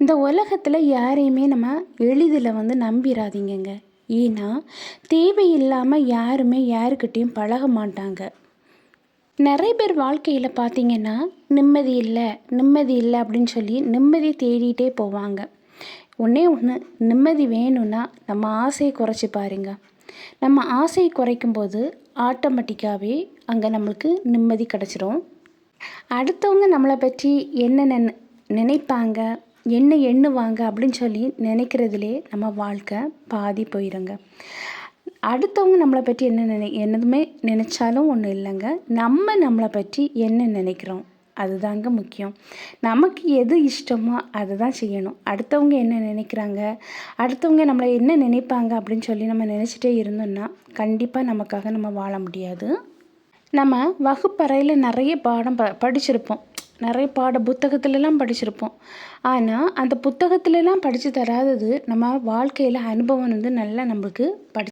இந்த உலகத்தில் யாரையுமே நம்ம எளிதில் வந்து நம்பிடாதீங்கங்க ஏன்னா தேவையில்லாமல் யாருமே யாருக்கிட்டேயும் பழக மாட்டாங்க. நிறைய பேர் வாழ்க்கையில் பார்த்தீங்கன்னா நிம்மதி இல்லை நிம்மதி இல்லை அப்படின்னு சொல்லி நிம்மதி தேடிட்டே போவாங்க. ஒன்றே ஒன்று நிம்மதி வேணும்னா நம்ம ஆசையை குறைச்சி பாருங்க. நம்ம ஆசையை குறைக்கும்போது ஆட்டோமேட்டிக்காகவே அங்கே நம்மளுக்கு நிம்மதி கிடச்சிரும். அடுத்தவங்க நம்மளை பற்றி என்ன நினைப்பாங்க? என்ன எண்ணுவாங்க அப்படின்னு சொல்லி நினைக்கிறதுலே நம்ம வாழ்க்கை பாதி போயிடுங்க அடுத்தவங்க நம்மளை பற்றி என்ன நினை என்னதுமே நினச்சாலும் ஒன்றும் இல்லைங்க. நம்ம நம்மளை பற்றி என்ன நினைக்கிறோம்? அதுதாங்க முக்கியம். நமக்கு எது இஷ்டமோ அதை தான் செய்யணும். அடுத்தவங்க என்ன நினைக்கிறாங்க? அடுத்தவங்க நம்மளை என்ன நினைப்பாங்க அப்படின்னு சொல்லி நம்ம நினச்சிட்டே இருந்தோம்னா கண்டிப்பாக நமக்காக நம்ம வாழ முடியாது. நம்ம வகுப்பறையில் நிறைய பாடம் ப படிச்சிருப்போம். நிறைய பாட புத்தகத்துலலாம் படிச்சிருப்போம். ஆனால் அந்த புத்தகத்துலலாம் படித்து தராதது நம்ம வாழ்க்கையில் அனுபவம் வந்து நல்லா நம்மளுக்கு படி